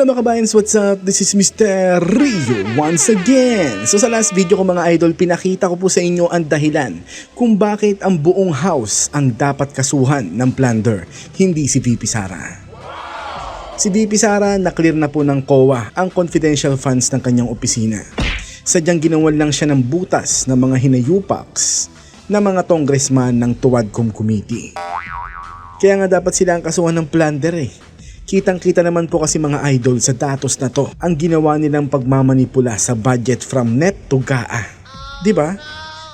Hello mga kabayans, what's up? This is Mr. Rio once again. So sa last video ko mga idol, pinakita ko po sa inyo ang dahilan kung bakit ang buong house ang dapat kasuhan ng plunder, hindi si VP Sara. Si VP Sara na-clear na po ng COA ang confidential funds ng kanyang opisina. Sadyang ginawan lang siya ng butas ng mga hinayupaks na mga congressman ng Tuwadcom Committee. Kaya nga dapat sila ang kasuhan ng plunder eh. Kitang-kita naman po kasi mga idol sa datos na to ang ginawa nilang pagmamanipula sa budget from net to GAA. 'Di ba?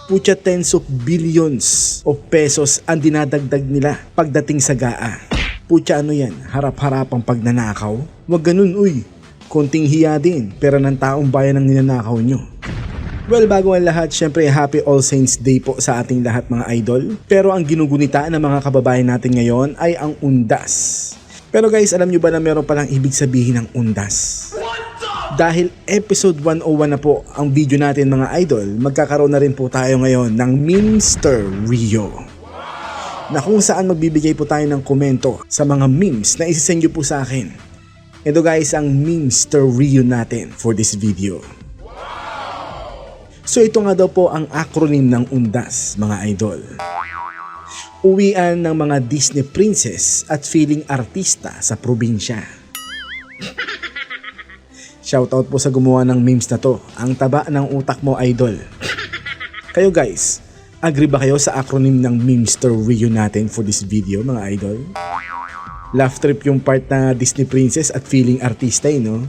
Putya tens of billions of pesos ang dinadagdag nila pagdating sa GAA. Putya ano yan, harap-harapang pagnanakaw? Wag ganun uy, konting hiya din, pera ng taong bayan ang ninanakaw nyo. Well, bago ang lahat, syempre happy All Saints Day po sa ating lahat mga idol. Pero ang ginugunita ng mga kababayan natin ngayon ay ang undas. Pero guys, alam nyo ba na meron palang ibig sabihin ng undas? Dahil episode 101 na po ang video natin mga idol, magkakaroon na rin po tayo ngayon ng Memester Rio. Na kung saan magbibigay po tayo ng komento sa mga memes na isisend nyo po sa akin. Ito guys ang Memester Rio natin for this video. So ito nga daw po ang acronym ng UNDAS mga idol. Uwian ng mga Disney princess at feeling artista sa probinsya. Shoutout po sa gumawa ng memes na to. Ang taba ng utak mo idol. Kayo guys, agree ba kayo sa acronym ng Memester Rio natin for this video mga idol? Laugh trip yung part na Disney princess at feeling artista eh, no?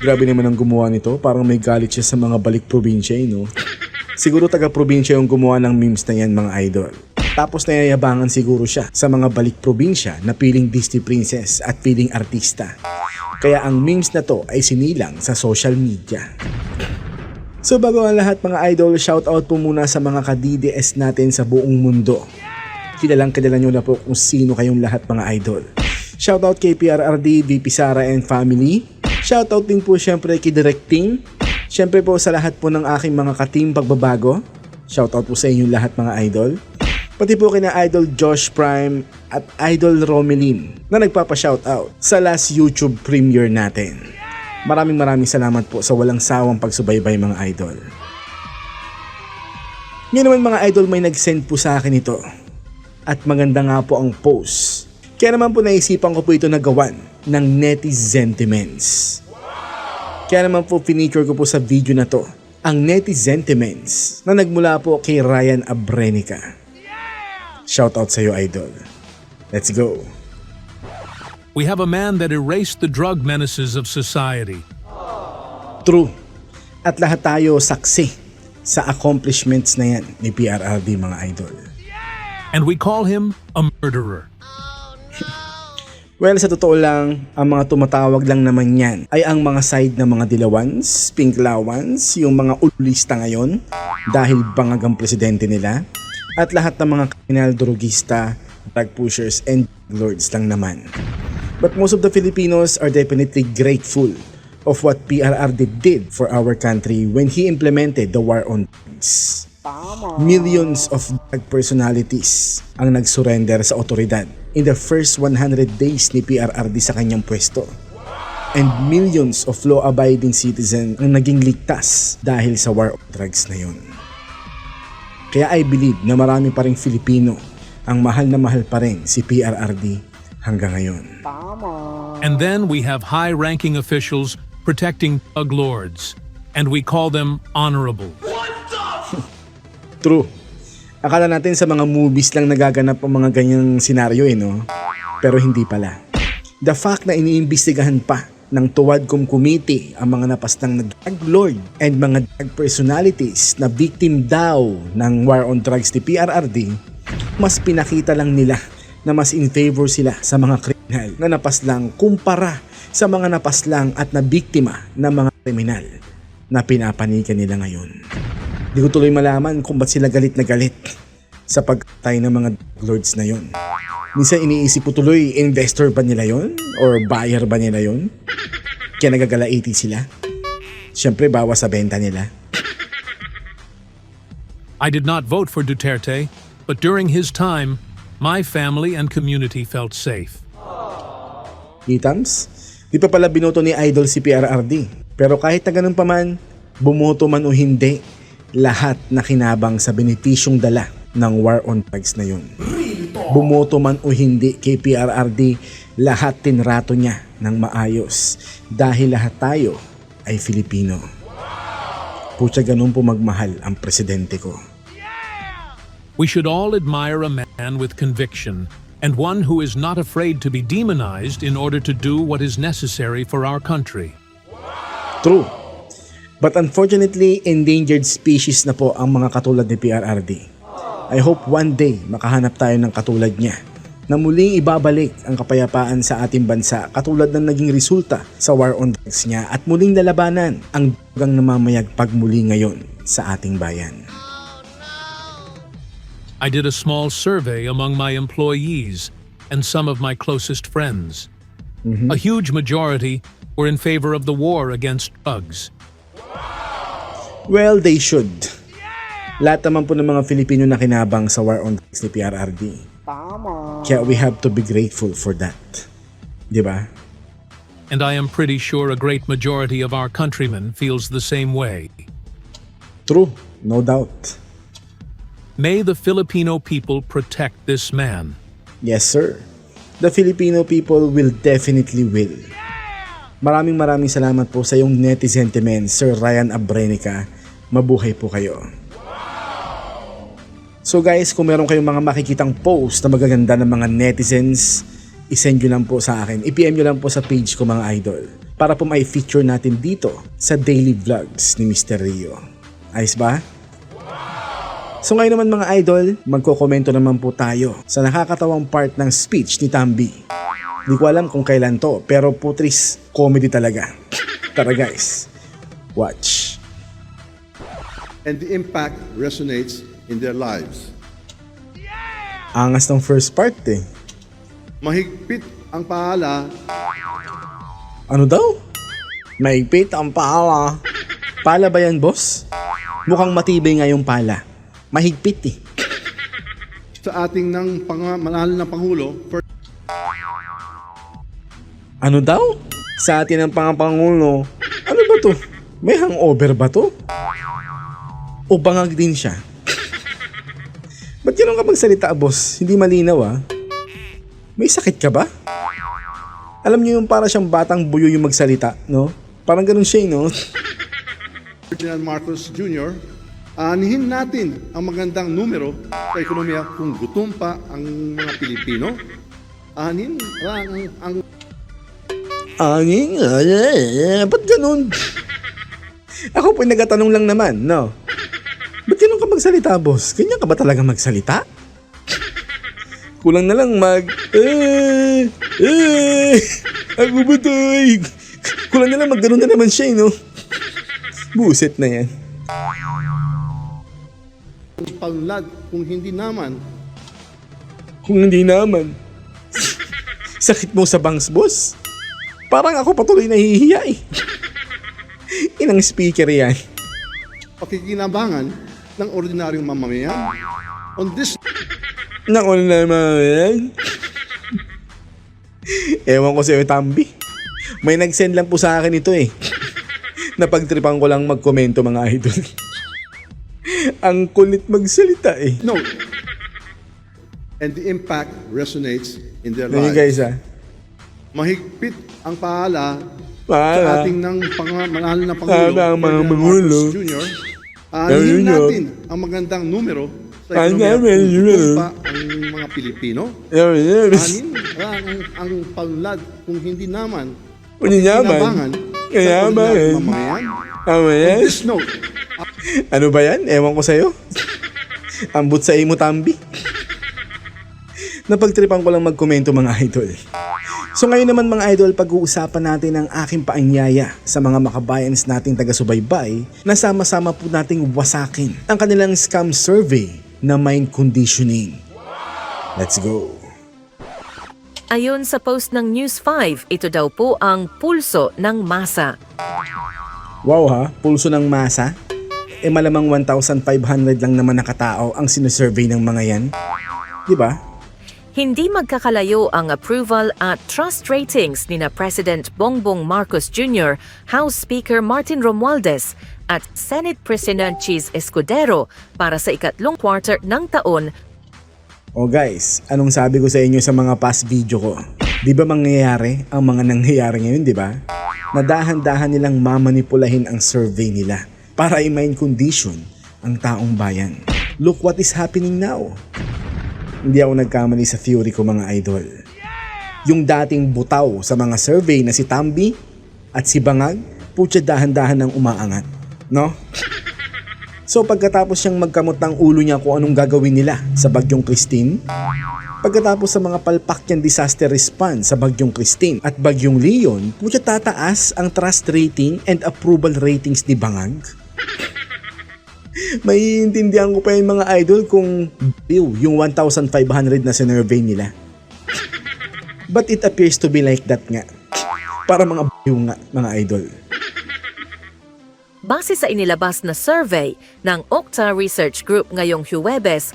Grabe naman ang gumawa nito, parang may galit siya sa mga balik probinsya eh, no? Siguro taga-probinsya yung gumawa ng memes na yan mga idol. Tapos nayayabangan siguro siya sa mga balik probinsya na piling Disney princess at piling artista. Kaya ang memes na to ay sinilang sa social media. So bago ang lahat mga idol, shoutout po muna sa mga ka-DDS natin sa buong mundo. Kilalang kilala nyo na po kung sino kayong lahat mga idol. Shoutout kay PRRD, VP Sara and family. Shoutout din po syempre kay Directing. Syempre po sa lahat po ng aking mga ka-team pagbabago. Shoutout po sa inyong lahat mga idol. Pati po kina Idol Josh Prime at Idol Romelin na nagpapa-shoutout sa last YouTube premiere natin. Maraming maraming salamat po sa walang sawang pagsubaybay mga idol. Ngayon naman mga idol may nag-send po sa akin ito. At maganda nga po ang post. Kaya naman po naisipan ko po ito na gawan ng netizentiments. Kaya naman po feature ko po sa video na to ang netizentiments na nagmula po kay Ryan Abrenica. Shoutout sa iyo idol. Let's go. We have a man that erased the drug menaces of society. True. At lahat tayo saksi sa accomplishments na yan ni PRRD mga idol. And we call him a murderer. Well, sa totoo lang, ang mga tumatawag lang naman yan ay ang mga side ng mga dilawans, pinklawans, yung mga ulista ngayon dahil bangag ang presidente nila at lahat ng mga kriminal drugista, drug pushers, and lords lang naman. But most of the Filipinos are definitely grateful of what PRRD did for our country when he implemented the war on drugs. Millions of drug personalities ang nag-surrender sa otoridad in the first 100 days ni PRRD sa kanyang pwesto. And millions of law-abiding citizens ang naging ligtas dahil sa war on drugs na yun. Kaya I believe na marami pa rin Filipino ang mahal na mahal pa rin si PRRD hanggang ngayon. And then we have high ranking officials protecting drug lords. And we call them honorable. True. Akala natin sa mga movies lang nagaganap ang mga ganyang senaryo eh, no? Pero hindi pala. The fact na iniimbestigahan pa ng Tuwadcom Committee ang mga napastang na drug lord and mga drug personalities na victim daw ng war on drugs ni PRRD, mas pinakita lang nila na mas in favor sila sa mga kriminal na napaslang kumpara sa mga napaslang at na biktima ng mga kriminal na pinapanikan nila ngayon. Di ko tuloy malaman kung ba't sila galit na galit sa pagkatay ng mga lords na yon. Minsan iniisip ko tuloy, investor ba nila yon? Or buyer ba nila yon? Kaya nagagalaiti sila. Siyempre, bawas sa benta nila. I did not vote for Duterte, but during his time, my family and community felt safe. Itams, Di pa pala binoto ni Idol si PRRD. Pero kahit na ganun pa man, bumoto man o hindi, lahat na kinabang sa benepisyong dala ng war on drugs na yun. Bumoto man o hindi kay PRRD, lahat tinrato niya ng maayos dahil lahat tayo ay Filipino. Pucha ganun po magmahal ang presidente ko. We should all admire a man with conviction and one who is not afraid to be demonized in order to do what is necessary for our country. True. But unfortunately, endangered species na po ang mga katulad ni PRRD. I hope one day makahanap tayo ng katulad niya na muling ibabalik ang kapayapaan sa ating bansa katulad ng naging resulta sa war on drugs niya at muling lalabanan ang dugang namamayagpag muli ngayon sa ating bayan. I did a small survey among my employees and some of my closest friends. A huge majority were in favor of the war against drugs. Well, they should. Lahat naman po ng mga Filipino na kinabang sa war on drugs ni PRRD. Kaya we have to be grateful for that. Di ba? And I am pretty sure a great majority of our countrymen feels the same way. True, no doubt. May the Filipino people protect this man. Yes, sir. The Filipino people will definitely will. Maraming maraming salamat po sa iyong netizen sentiment, Sir Ryan Abrenica. Mabuhay po kayo. So guys, kung meron kayong mga makikitang post na magaganda ng mga netizens, isend nyo lang po sa akin. I-PM nyo lang po sa page ko mga idol. Para po may feature natin dito sa daily vlogs ni Mr. Rio. Ayos ba? So ngayon naman mga idol, magkokomento naman po tayo sa nakakatawang part ng speech ni Tambi. Hindi ko alam kung kailan to, pero putris, comedy talaga. Tara guys, watch. and the impact resonates in their lives. Angas ng first part eh. Mahigpit ang pahala Ano daw? Maigpit ang pala. Pala ba yan, boss? Mukhang matibay nga yung pala. Mahigpit eh. sa ating ng pang, manalo ng Pangulo for Ano daw? Sa atin ng pangapangulo. Ano ba to? May hangover ba to? O bangag din siya? Ganun ka magsalita, boss? Hindi malinaw ah. May sakit ka ba? Alam niyo yung para siyang batang buyo yung magsalita, no? Parang ganun siya, eh, no? Ferdinand Marcos Jr., anihin natin ang magandang numero sa ekonomiya kung gutom pa ang mga Pilipino. Anin lang ang, ang Angin, eh, ba't ganun? Ako po nagatanong lang naman, no? Magsalita, boss? Ganyan ka ba talaga magsalita? Kulang na lang mag... Eh, eh, ako ba to? Ay, Kulang na lang mag ganun na naman siya, eh, no? Buset na yan. panlad kung hindi naman Kung hindi naman. Sakit mo sa bangs, boss. Parang ako patuloy nahihiya, eh. Inang speaker yan. pakikinabangan ng ordinaryong mamamayan. On this Nako naman. Ewan ko sa'yo, Tambi. May nag-send lang po sa akin ito eh. Napagtripan ko lang magkomento mga idol. Ang kulit magsalita eh. note, and the impact resonates in their Ano lives. guys ah? Mahigpit ang pahala sa Paala. ating ng pang, manalo ng Pangulo, Paala ang mga Jr. Junior. Anihin natin ang magandang numero sa Ano ekonomiya kung pa ang mga Pilipino. Anin ang, ang panlad kung hindi naman Hindi naman. pakikinabangan Kaya ba ordinaryong eh. mamamayan. Tama On yan. this note, Ano ba yan? Ewan ko sa'yo. Ambot sa imo, Tambi. Napagtripan ko lang magkomento mga idol. So ngayon naman mga idol, pag-uusapan natin ang aking paanyaya sa mga makabayans nating taga-subaybay na sama-sama po nating wasakin ang kanilang scam survey na mind conditioning. Let's go! Ayon sa post ng News 5, ito daw po ang pulso ng masa. Wow ha, pulso ng masa? Eh malamang 1,500 lang naman nakatao ang sinusurvey ng mga yan. Di ba? Hindi magkakalayo ang approval at trust ratings ni na President Bongbong Marcos Jr., House Speaker Martin Romualdez at Senate President Cheese Escudero para sa ikatlong quarter ng taon O guys, anong sabi ko sa inyo sa mga past video ko? Di ba mangyayari ang mga nangyayari ngayon, di ba? Nadahan-dahan nilang mamanipulahin ang survey nila para i-mind condition ang taong bayan. Look what is happening now. Hindi ako nagkamali sa theory ko mga idol. Yung dating butaw sa mga survey na si Tambi at si Bangag, putya dahan-dahan ng umaangat. No? So pagkatapos siyang magkamot ng ulo niya kung anong gagawin nila sa bagyong Christine, pagkatapos sa mga palpak niyang disaster response sa bagyong Christine at bagyong Leon, putya tataas ang trust rating and approval ratings ni Bangag. Maiintindihan ko pa yung mga idol kung bill yung 1,500 na sinurvey nila. But it appears to be like that nga. Para mga yung nga, mga idol. base sa inilabas na survey ng Okta Research Group ngayong Huwebes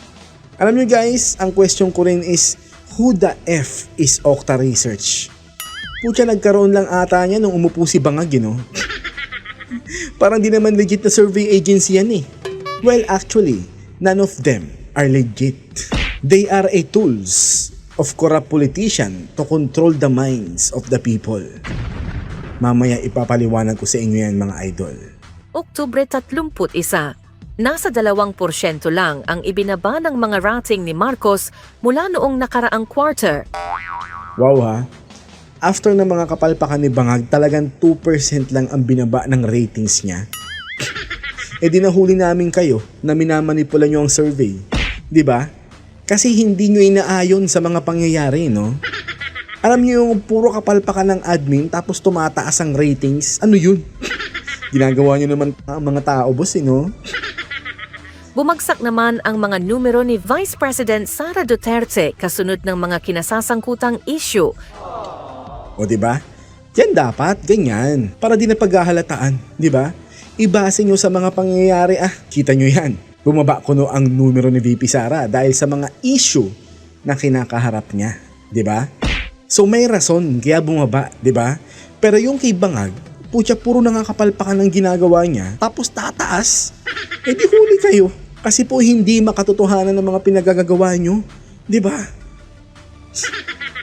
Alam nyo guys, ang question ko rin is, who the F is Okta Research? Pucha, nagkaroon lang ata niya nung umupo si Bangag, you know? Parang di naman legit na survey agency yan eh. Well, actually, none of them are legit. They are a tools of corrupt politician to control the minds of the people. Mamaya ipapaliwanag ko sa inyo yan mga idol. Oktubre 31, nasa 2% lang ang ibinaba ng mga rating ni Marcos mula noong nakaraang quarter. Wow ha. After ng mga kapalpakan ni Bangag, talagang 2% lang ang binaba ng ratings niya. E di nahuli namin kayo na minamanipula nyo ang survey. 'Di ba? Kasi hindi nyo inaayon sa mga pangyayari, no? Alam nyo yung puro kapalpakan ng admin tapos tumataas ang ratings? Ano yun? Ginagawa nyo naman ang mga tao, boss, eh, no? Bumagsak naman ang mga numero ni Vice President Sara Duterte kasunod ng mga kinasasangkutang issue. O di ba? Yan dapat, ganyan. Para di na paghahalataan, di ba? Ibase nyo sa mga pangyayari ah. Kita nyo yan. Bumaba kuno ang numero ni VP Sara dahil sa mga issue na kinakaharap niya, ba? So may rason kaya bumaba, ba? Pero yung kay Bangag, putya puro nakakapalpakan ng ginagawa niya, tapos tataas. Eh di huli kayo. Kasi po hindi makatotohanan ng mga pinagagagawa nyo, ba?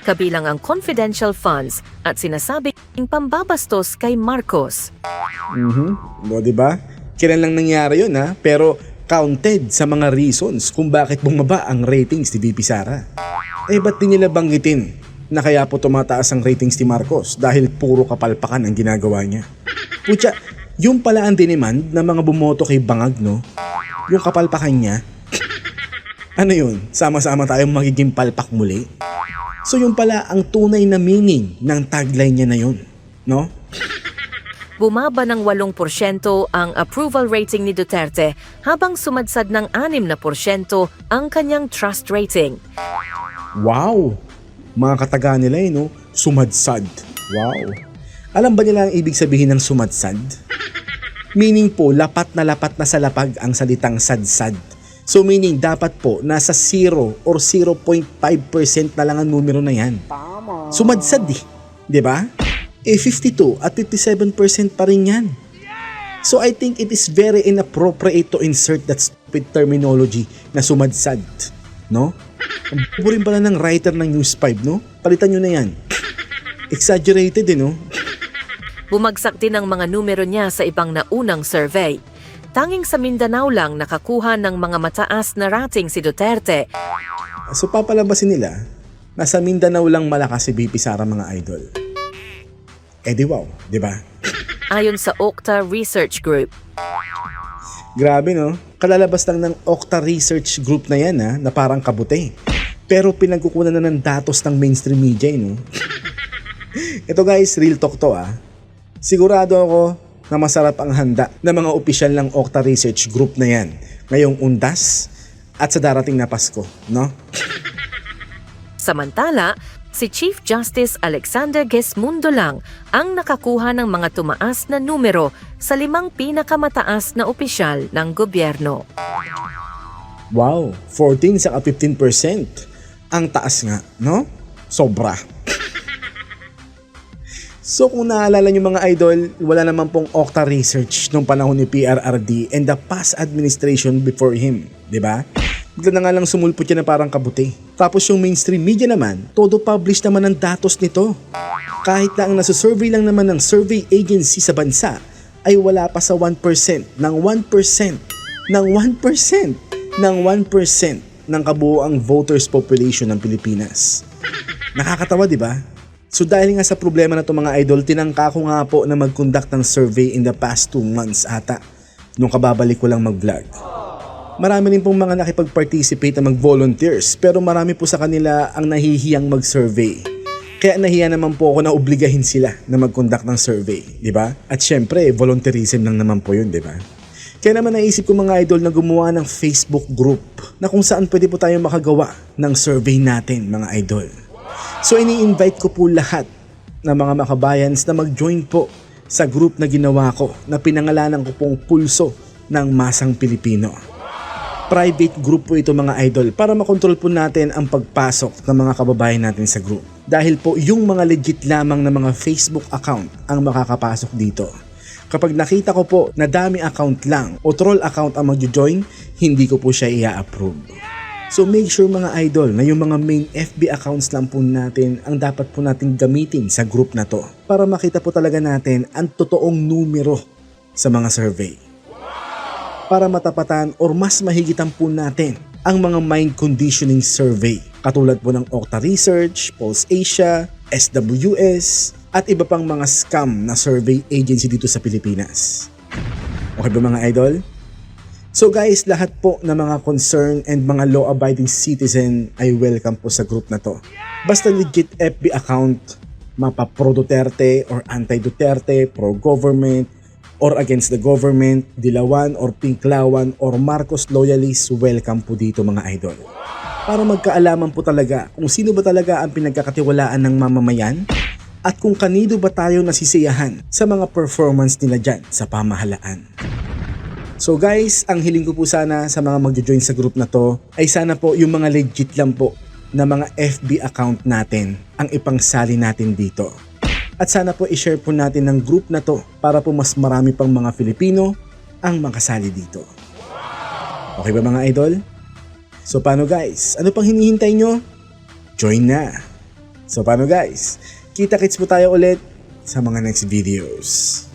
Kabilang ang confidential funds at sinasabing pambabastos kay Marcos. Mhm. O, di ba? Kailan lang nangyari yun ha? Pero counted sa mga reasons kung bakit bumaba ang ratings ni VP Sara. Eh ba't di nila banggitin na kaya po tumataas ang ratings ni Marcos dahil puro kapalpakan ang ginagawa niya? Pucha, yung pala ang diniman ng mga bumoto kay Bangag, no? Yung kapalpakan niya. ano yun? Sama-sama tayong magiging palpak muli? So yung pala ang tunay na meaning ng tagline niya na yun, no? Bumaba ng 8% ang approval rating ni Duterte habang sumadsad ng 6% ang kanyang trust rating. Wow! Mga kataga nila eh, no? Sumadsad. Wow! Alam ba nila ang ibig sabihin ng sumadsad? Meaning po, lapat na lapat na sa lapag ang salitang sadsad. So meaning, dapat po, nasa 0 or 0.5% na lang ang numero na yan. Sumadsad eh. 'Di ba? Eh 52 at 57% pa rin yan. So I think it is very inappropriate to insert that stupid terminology na sumadsad. No? Ang bobo rin pala ng writer ng News 5, no? Palitan nyo na yan. Exaggerated, eh, no? Bumagsak din ang mga numero niya sa ibang naunang survey. Tanging sa Mindanao lang nakakuha ng mga mataas na rating si Duterte So papalabasin nila, nasa Mindanao lang malakas si BP Sara mga idol. Eh di wow, di ba? ayon sa Okta Research Group. Grabe no? Kalalabas lang ng Okta Research Group na yan ha, na parang kabute. Pero pinagkukunan na ng datos ng mainstream media eh, no? Ito guys, real talk to ah. Sigurado ako na masarap ang handa ng mga opisyal ng Okta Research Group na yan ngayong undas at sa darating na Pasko, no? Samantala, si Chief Justice Alexander Gesmundo lang ang nakakuha ng mga tumaas na numero sa limang pinakamataas na opisyal ng gobyerno. Wow, 14 sa 15%. Ang taas nga, no? Sobra. So kung naalala nyo mga idol, wala naman pong Okta research nung panahon ni PRRD and the past administration before him, di ba? Bigla na nga lang sumulpot yan na parang kabuti. Tapos yung mainstream media naman, todo publish naman ang datos nito. Kahit na ang nasa-survey lang naman ng survey agency sa bansa ay wala pa sa 1% ng 1% ng 1% ng 1% ng kabuoang voters population ng Pilipinas. Nakakatawa, di ba? So dahil nga sa problema na to mga idol, tinangka ko nga po na mag-conduct ng survey in the past 2 months ata nung kababalik ko lang mag-vlog. Marami rin pong mga nakipag-participate na mag-volunteers pero marami po sa kanila ang nahihiyang mag-survey. Kaya nahiya naman po ako na obligahin sila na mag-conduct ng survey, di ba? At syempre, volunteerism lang naman po yun, di ba? Kaya naman naisip ko mga idol na gumawa ng Facebook group na kung saan pwede po tayo makagawa ng survey natin mga idol. So ini-invite ko po lahat ng mga makabayans na mag-join po sa group na ginawa ko na pinangalanan ko pong Pulso ng Masang Pilipino. Private group po ito mga idol para makontrol po natin ang pagpasok ng mga kababayan natin sa group. Dahil po yung mga legit lamang na mga Facebook account ang makakapasok dito. Kapag nakita ko po na dami account lang o troll account ang magjo-join, hindi ko po siya i-approve. So make sure mga idol na yung mga main FB accounts lang po natin ang dapat po natin gamitin sa group na to para makita po talaga natin ang totoong numero sa mga survey. Para matapatan or mas mahigitan po natin ang mga mind conditioning survey katulad po ng Okta Research, Pulse Asia, SWS at iba pang mga scam na survey agency dito sa Pilipinas. Okay ba mga idol? So guys, lahat po ng mga concern and mga law-abiding citizen ay welcome po sa group na to. Basta legit FB account, mapa pro Duterte or anti-Duterte, pro-government, or against the government, Dilawan or Pinklawan or Marcos loyalists, welcome po dito mga idol. Para magkaalaman po talaga kung sino ba talaga ang pinagkakatiwalaan ng mamamayan at kung kanino ba tayo nasisiyahan sa mga performance nila dyan sa pamahalaan. So guys, ang hiling ko po sana sa mga magjo-join sa group na to ay sana po yung mga legit lang po na mga FB account natin ang ipangsali natin dito. At sana po i-share po natin ng group na to para po mas marami pang mga Filipino ang makasali dito. Okay ba mga idol? So paano guys? Ano pang hinihintay nyo? Join na! So paano guys? Kita-kits po tayo ulit sa mga next videos.